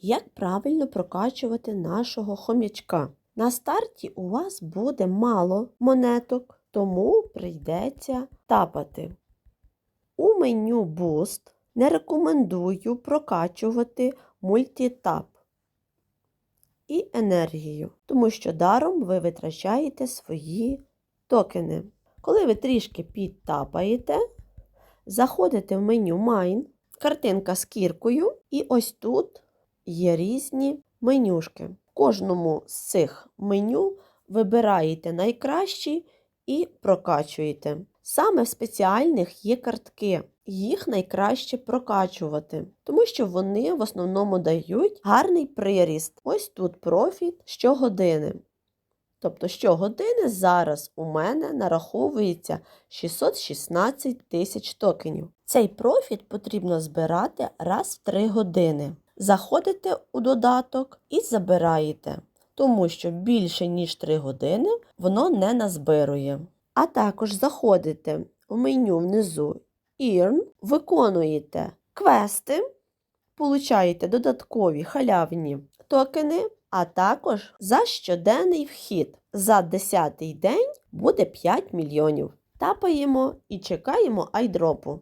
Як правильно прокачувати нашого хомячка? На старті у вас буде мало монеток, тому прийдеться тапати. У меню Boost не рекомендую прокачувати мультитап і енергію, тому що даром ви витрачаєте свої токени. Коли ви трішки підтапаєте, заходите в меню Mine, картинка з кіркою, і ось тут є різні менюшки. В кожному з цих меню вибираєте найкращі і прокачуєте. Саме в спеціальних є картки. Їх найкраще прокачувати, тому що вони в основному дають гарний приріст. Ось тут профіт щогодини. Тобто щогодини зараз у мене нараховується 616 тисяч токенів. Цей профіт потрібно збирати раз в 3 години. Заходите у додаток і забираєте, тому що більше ніж 3 години воно не назбирує. А також заходите в меню внизу Earn, виконуєте квести, получаєте додаткові халявні токени, а також за щоденний вхід. За 10-й день буде 5 мільйонів. Тапаємо і чекаємо айдропу.